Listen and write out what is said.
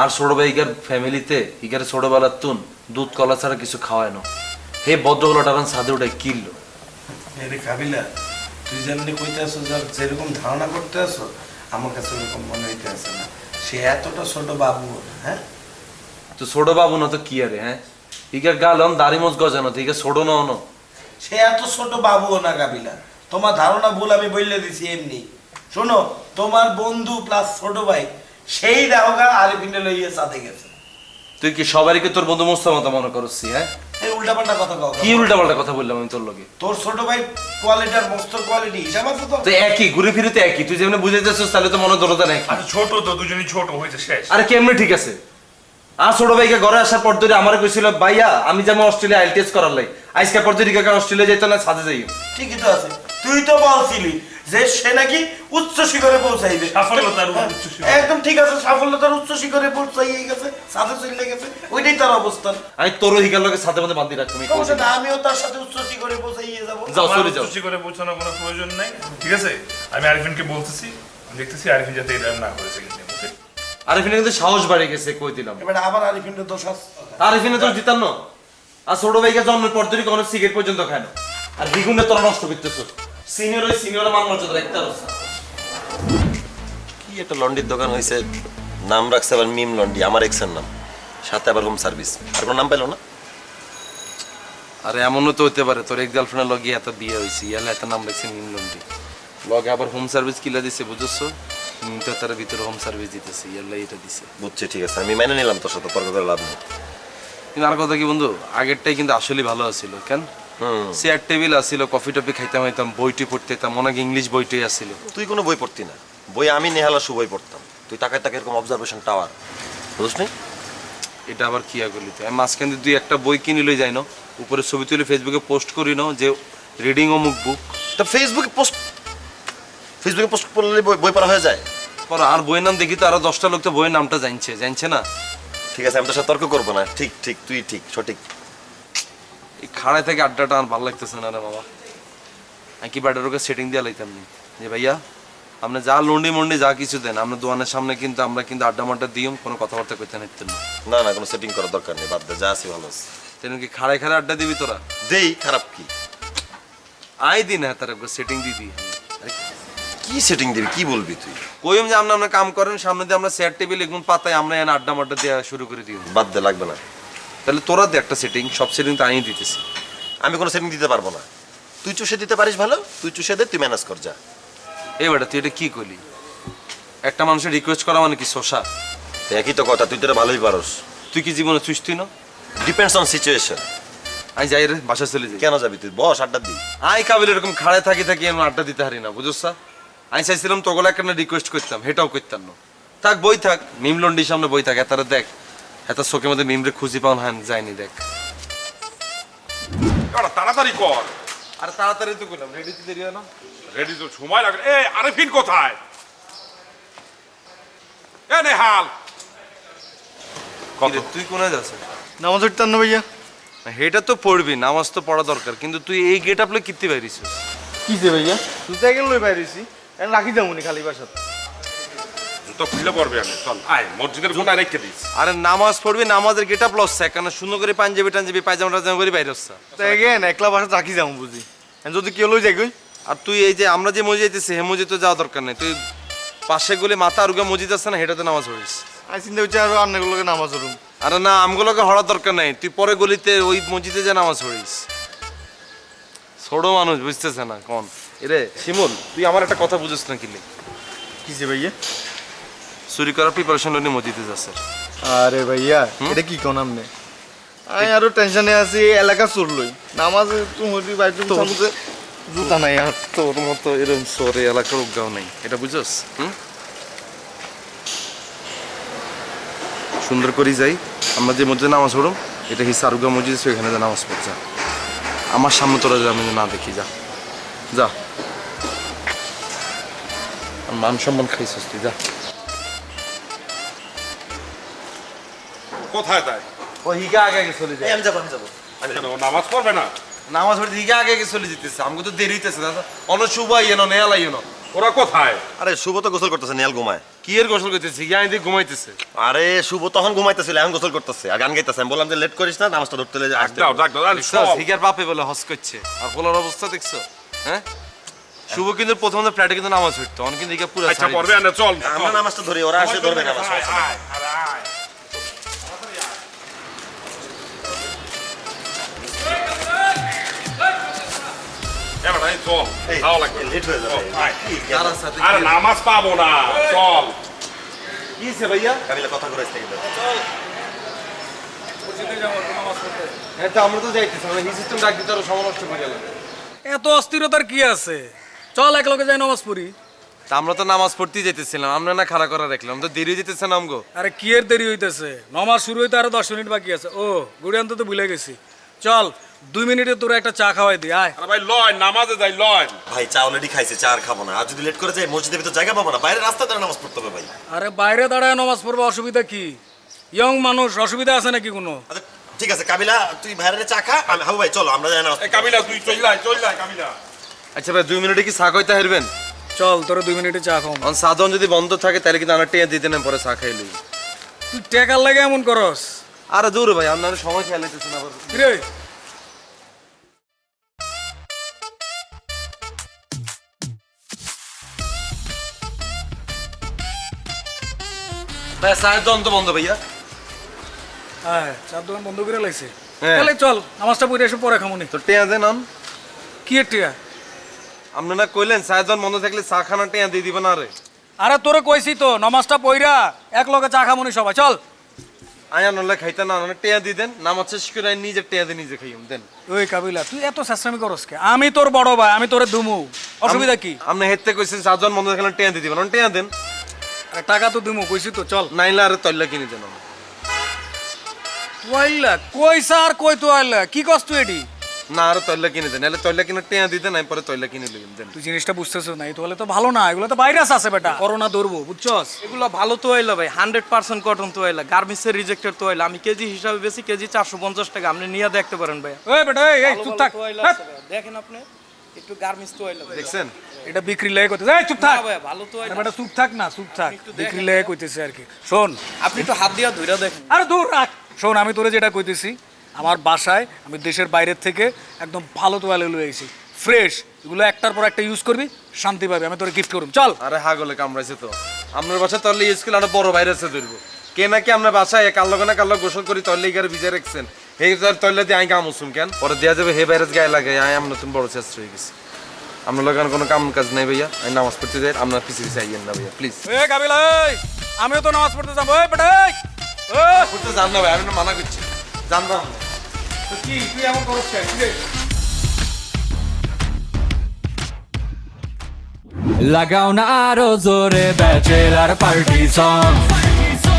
আর ছোট ভাই ইগার ফ্যামিলিতে ইগার ছোটবেলার তুন দুধ কলা ছাড়া কিছু খাওয়ায় না। হে ভদ্রগুলো টাকান সাদে উঠে কিনলো। এরে কাবিলা তুই যেমনি কইতে আসো যার যেরকম ধারণা করতে আসো আমার কাছে ওরকম মনে হইতে আসে না। সে এতটা ছোট বাবু হ্যাঁ? তো ছোট বাবু না তো কি আরে হ্যাঁ? ইগার গাল হন দাড়ি মোজ গজানো তো ইগা ছোট না হনো সে এত ছোট বাবুও না কাবিলা। তোমার ধারণা ভুল আমি বললে দিছি এমনি। শোনো তোমার বন্ধু প্লাস ছোট ভাই সেই দেহগা আরিফিনে লইয়ে সাথে গেছে। তুই কি সবারই তোর বন্ধু মোস্তার মতো মনে করছি হ্যাঁ? এই উল্টাপাল্টা কথা কও কি উল্টা পাল্টা কথা বললাম আমি তোর লগে? তোর ছোট ভাই কোয়ালিটি আর মস্তর কোয়ালিটি হিসাব আছে তো। তো একই ঘুরে ফিরে তো একই। তুই যেমন বুঝাইতেছিস তাহলে তো মনে দরদা নাকি আচ্ছা ছোট তো দুজনই ছোট হয়েছে শেষ। আরে কেমনে ঠিক আছে? আর ছোট ভাইকে ঘরে আসার পর ধরে আমার কইছিল ভাইয়া আমি যেমন অস্ট্রেলিয়া আইটিএস করার লাই। আজকের পর ধরে অস্ট্রেলিয়া যেত না সাজে যাই ঠিকই তো আছে। তুই তো বলছিলি যে সে নাকি উচ্চ শিখরে পৌঁছাইবে। সাফল্যতার হ্যাঁ, উচ্চ শিখরে। একদম ঠিক আছে সাফল্যতার উচ্চ শিখরে পৌঁছাইয়ে গেছে সাথে চলে গেছে ওইটাই তার অবস্থান। আমি তোর হিকার লগে সাথে মধ্যে বান্ধি না আমিও তার সাথে উচ্চ শিখরে পৌঁছাইয়ে যাব। যাও চলে করে পৌঁছানোর কোনো প্রয়োজন নাই ঠিক আছে? আমি আরিফিনকে বলতেছি দেখতেছি আরিফিন যাতে এটা না করেছে কিন্তু ওকে কিন্তু সাহস বাড়ে গেছে কই দিলাম। এবার আবার আরিফিনের দোষ আছে। আরিফিনে তো দিতাম না। আর ছোট ভাইকে জন্মের পর ধরে কোনো সিগারেট পর্যন্ত খায় না। আর দ্বিগুণে তোরা নষ্ট করতেছ। সিনিয়র ওই সিনিয়র মান মর্যাদা রাখতে পারছ কি একটা লন্ডির দোকান হয়েছে নাম রাখছে আবার মিম লন্ডি আমার এক্সের নাম। সাথে আবার হোম সার্ভিস আর কোনো নাম পাইলো না? আরে এমনও তো হতে পারে তোর এক গার্লফ্রেন্ডের লগে এত বিয়ে হয়েছে ইয়ালে এত নাম রাখছে নিমলন্ডি লগে আবার হোম সার্ভিস কিলা দিছে বুঝছ তো তার ভিতরে হোম সার্ভিস দিতেছে ইয়ালে এটা দিছে। বুঝছি ঠিক আছে আমি মেনে নিলাম তোর সাথে তর্ক করে লাভ নেই। কিন্তু আর কথা কি বন্ধু আগেরটাই কিন্তু আসলে ভালো আছিল কেন? চেয়ার টেবিল আসছিল কফি টফি খাইতাম হইতাম বইটি পড়তে অনেক ইংলিশ বইটি আসছিল তুই কোনো বই পড়তি না। বই আমি নেহালা সু বই পড়তাম। তুই তাকায় তাকে এরকম অবজারভেশন টাওয়ার বুঝছ নি? এটা আবার কি করলি তুই মাঝখান দিয়ে দুই একটা বই কিনে লই যাই না উপরে ছবি তুলে ফেসবুকে পোস্ট করি না যে রিডিং অমুক বুক তা ফেসবুকে পোস্ট ফেসবুকে পোস্ট করলে বই বই পড়া হয়ে যায়? পর আর বইয়ের নাম দেখি তো আরও দশটা লোক তো বইয়ের নামটা জানছে জানছে না? ঠিক আছে আমি তোর সাথে তর্ক করব না। ঠিক ঠিক তুই ঠিক সঠিক। এই খাড়ায় থেকে আড্ডাটা আর ভালো লাগতেছে না রে বাবা। আমি কি ব্যাটার ওকে সেটিং দিয়ে লাইতাম নি? যে ভাইয়া আপনি যা লন্ডি মন্ডি যা কিছু দেন আপনার দোকানের সামনে কিন্তু আমরা কিন্তু আড্ডা মাড্ডা দিও কোনো কথাবার্তা করতে নিতেন না। না না কোনো সেটিং করার দরকার নেই বাদ দে যা আছে ভালো আছে। তেন কি খাড়ায় খাড়ায় আড্ডা দিবি তোরা? দেই খারাপ কি? আই দিন হ্যাঁ তার সেটিং দিয়ে দিই। কি সেটিং দিবি কি বলবি তুই? কইম যে আপনি আপনার কাম করেন সামনে দিয়ে আমরা চেয়ার টেবিল এগুলো পাতায় আমরা এনে আড্ডা মাড্ডা দেওয়া শুরু করে দিই। বাদ দে লাগবে না। তাহলে তোরা দে একটা সেটিং সব সেটিং তো আমি দিতেছি। আমি কোনো সেটিং দিতে পারব না। তুই চুষে দিতে পারিস ভালো তুই চুষে দে তুই ম্যানেজ কর যা। এই বেটা তুই এটা কি করলি? একটা মানুষের রিকোয়েস্ট করা মানে কি শোষা? তো একই তো কথা তুই তোরা ভালোই পারস। তুই কি জীবনে চুষতি না? ডিপেন্ডস অন সিচুয়েশন আমি যাই রে বাসা চলে যাই। কেন যাবি তুই? বস আড্ডা দি। আই কাবিল এরকম খাড়ায় থাকি থাকি আমি আড্ডা দিতে হারি না বুঝছ আমি চাইছিলাম তোগুলো একটা রিকোয়েস্ট করতাম হেটাও করতাম না। থাক বই থাক মিম লন্ডির সামনে বই থাক এতারে দেখ। এত চোখের মধ্যে মিমরে খুঁজি পাওয়া যায়নি দেখ। কারণ তাড়াতাড়ি কর। আর তাড়াতাড়ি তো করলাম রেডি তো দেরি হয় না। রেডি তো সময় লাগে। এ আরিফিন কোথায়? এ নেহাল। তুই কোনে যাচ্ছ নামাজ উঠতাম না ভাইয়া। হেটা তো পড়বি নামাজ তো পড়া দরকার কিন্তু তুই এই গেট আপলে কিত্তি কি যে ভাইয়া? তুই তো এখন লই এখন রাখি যাব নি খালি বাসাত। জুতো খুলে পড়বে আমি। চল আয় মসজিদের গোনায় রেখে দিস। আরে নামাজ পড়বি নামাজের গেট আপ লস কেন সুন্দর করে পাঞ্জাবি টাঞ্জাবি পায়জামা টাজামা করে বাইরে হচ্ছে। এগেন একলা রাখি যাব বুঝি। যদি কেউ লই যাই আর তুই এই যে আমরা যে মসজিদ যেতেছি হে মসজিদ তো যাওয়া দরকার নেই। তুই পাশে গুলি মাথা আরুগা মসজিদ আছে না হেটাতে নামাজ পড়িস। আমি চিন্তা করছি আরও অন্যগুলোকে নামাজ আরে না আমগুলোকে হওয়ার দরকার নাই। তুই পরে গলিতে ওই মসজিদে যে নামাজ পড়িস। ছোট মানুষ বুঝতেছে না কোন এরে শিমুল তুই আমার একটা কথা বুঝিস না কিলে যে ভাইয়া? চুরি করার প্রিপারেশন নিয়ে মসজিদে যাচ্ছে। আরে ভাইয়া এটা কি কোন আমনে আমি আরও টেনশনে আছি এলাকা চোর লই। নামাজ তুমি বাইরে জুতা নাই আর তোর মতো এরকম সরে এলাকার উদ্গাও নাই। এটা বুঝছস? হুম? সুন্দর করে যাই আমরা যে মসজিদে নামাজ পড়ুম এটা হিসা আরুগা মসজিদ আছে, ওইখানে যে নামাজ পড় যা। আমার সামনে তোরা যা আমি না দেখি যা। যা। মান সম্মান খাইছিস তুই যা। কোথায় তাই? ও হিগা আগে আগে চলে যায়। আমি যাব আমি যাব। কেন, ও নামাজ পড়বে না? নামাজ পড়তে হিগা আগে আগে চলে যেতেছে আমাকে তো দেরি হইতেছে দাদা অন শুভ না নেয়ালা ওরা কোথায়? আরে শুভ তো গোসল করতেছে নিয়াল ঘুমায়। কি এর গোসল করতেছে? আইন ঘুমাইতেছে। আরে শুভ তখন ঘুমাইতেছিল এখন গোসল করতেছে। আর গান গাইতেছে আমি বললাম যে লেট করিস না নামাজটা ধরতে লে আসতে দাও ডাক দাও বাপে বলে হস করছে। আর অবস্থা দেখছ? হ্যাঁ? শুভ কিন্তু প্রথম ফ্ল্যাটে কিন্তু নামাজ পড়তো অন কিন্তু পুরো আচ্ছা পড়বে না চল। আমরা নামাজটা ধরি ওরা আসে ধরবে নামাজ চল লাগবে। আরে নামাজ পাবো না চল। কি হয়েছে ভাইয়া? কাবিলা কথা করে থেকে হ্যাঁ তো আমরা তো যাইতেছি আমরা সিস্টেম ডাক দিতে আরও সময় করে গেলাম। এত অস্থিরতার কি আছে? চল এক লগে যাই নামাজ পড়ি। তা আমরা তো নামাজ পড়তেই যাইতেছিলাম আমরা না খাড়া করা রাখলাম তো দেরি যেতেছে নাম গো আরে কি এর দেরি হইতেছে? নামাজ শুরু হইতে আরও দশ মিনিট বাকি আছে। ও গুড়ি তো ভুলে গেছি। চল। দুই মিনিটে তোরা একটা চা খাওয়াই দি আয়। আরে ভাই লয় নামাজে যাই লয়। ভাই চা অলরেডি খাইছে চা আর খাব না। আর যদি লেট করে যাই মসজিদের ভিতর জায়গা পাবো না। বাইরে রাস্তা ধরে নামাজ পড়তে হবে ভাই। আরে বাইরে দাঁড়ায় নামাজ পড়বে অসুবিধা কি? ইয়ং মানুষ অসুবিধা আছে নাকি কোনো? আচ্ছা ঠিক আছে কাবিলা তুই বাইরে চা খা। আমি হাবু ভাই চলো আমরা যাই এই কাবিলা তুই চল যাই চল যাই কাবিলা। আচ্ছা ভাই দুই মিনিটে কি চা খাইতে হারবেন? চল তোরা দুই মিনিটে চা খাও। অন সাধন যদি বন্ধ থাকে তাহলে কিন্তু আমরা টেয়া দিতে না পরে চা খাইলি। তুই টেকার লাগে এমন করস। আরে দূর ভাই আপনার সময় খেয়াল হইতেছে না রে চায়ের দন্ত বন্ধ ভাইয়া। হ্যাঁ চার দোকান বন্ধ করে লাইছে। হ্যাঁ। তাহলে চল নামাজটা পড়ে এসে পরে খামুনি। তো টেয়া দেন অন কি এর টিয়া? আপনারা কইলেন চায়ের বন্ধ থাকলে চা খানা টেয়া দিয়ে দিবেন আরে আরে তোরে কইছি তো নামাজটা পইরা এক লগে চা খামুনি সবাই চল। আয়া নলে খাইতে না না টেয়া দিয়ে দেন নামাজ শেষ করে আইন নিজে টেয়া দিয়ে নিজে খাইম দেন। ওই কাবিলা তুই এত চেষ্টামি করস কে? আমি তোর বড় ভাই আমি তোরে দুমু। অসুবিধা কি? আপনি হেতে কইছেন চারজন বন্ধ থাকলে টেয়া দিয়ে দিবেন অন টেয়া দেন। টাকা তো দুমু কইছি তো চল। নাইলে আরে তৈলা কিনে দেন। তুয়াইলা কইসা আর কই তুয়াইলা কি কস তুই এডি না আরে তৈলা কিনে দেন। নাহলে তৈলা কিনে টেয়া দিতে নাই পরে তৈলা কিনে লইম দেন। তুই জিনিসটা বুঝতেছ না তাহলে তো ভালো না এগুলো তো ভাইরাস আছে বেটা। করোনা ধরবো বুঝছস? এগুলো ভালো তো হইল ভাই হান্ড্রেড পার্সেন্ট কটন তো হইল গার্মেন্টসের রিজেক্টেড তো হইল আমি কেজি হিসাবে বেশি কেজি চারশো পঞ্চাশ টাকা আপনি নিয়ে দেখতে পারেন ভাই ওই বেটা এই এই চুপ থাক। হ্যাট। দেখেন আপনি। একটু গার্মেন্টস তো হইল দেখছেন? এটা বিক্রি লেগে কইতেছে। এই চুপ থাক। ভালো তো হইল বেটা চুপ থাক না চুপ থাক। বিক্রি লেগে কইতেছে আর কি। শোন। আপনি একটু হাত দিয়া ধইরা দেখেন। আরে দূর রাখ। শোন আমি তোরে যেটা কইতেছি আমার বাসায় আমি দেশের বাইরের থেকে একদম ভালো তোয়ালে লয়ে ফ্রেশ এগুলো একটার পর একটা ইউজ করবি শান্তি পাবি। আমি তোরে গিফট করুম। চল। আরে হাগলে কামড়াইছে তো। আপনার বাসায় তলে স্কুল একটা বড় ভাইরাসে ধরবো। কে নাকি আপনার বাসায় কাল লগে না কাল গোসল করে তলে গিয়ে ভিজে রাখছেন? হে তলে দিয়ে আই কাম উসুম কেন? পরে দেয়া যাবে হে ভাইরাস গায়ে লাগে আই আমরা নতুন বড় চেষ্টা হয়ে গেছে। আপনার লগে কোনো কাম কাজ নাই ভাইয়া। আমি নামাজ পড়তে যাই আপনার পিছিয়ে আইয়েন না ভাইয়া প্লিজ এ কাবিলা আমিও তো নামাজ পড়তে যাব এই বেটা ও পড়তে যান না ভাই আমি মানা করছি। জানতাম না কি তুই লাগাও না আরও জোরে ব্যাচেলার পার্টি সং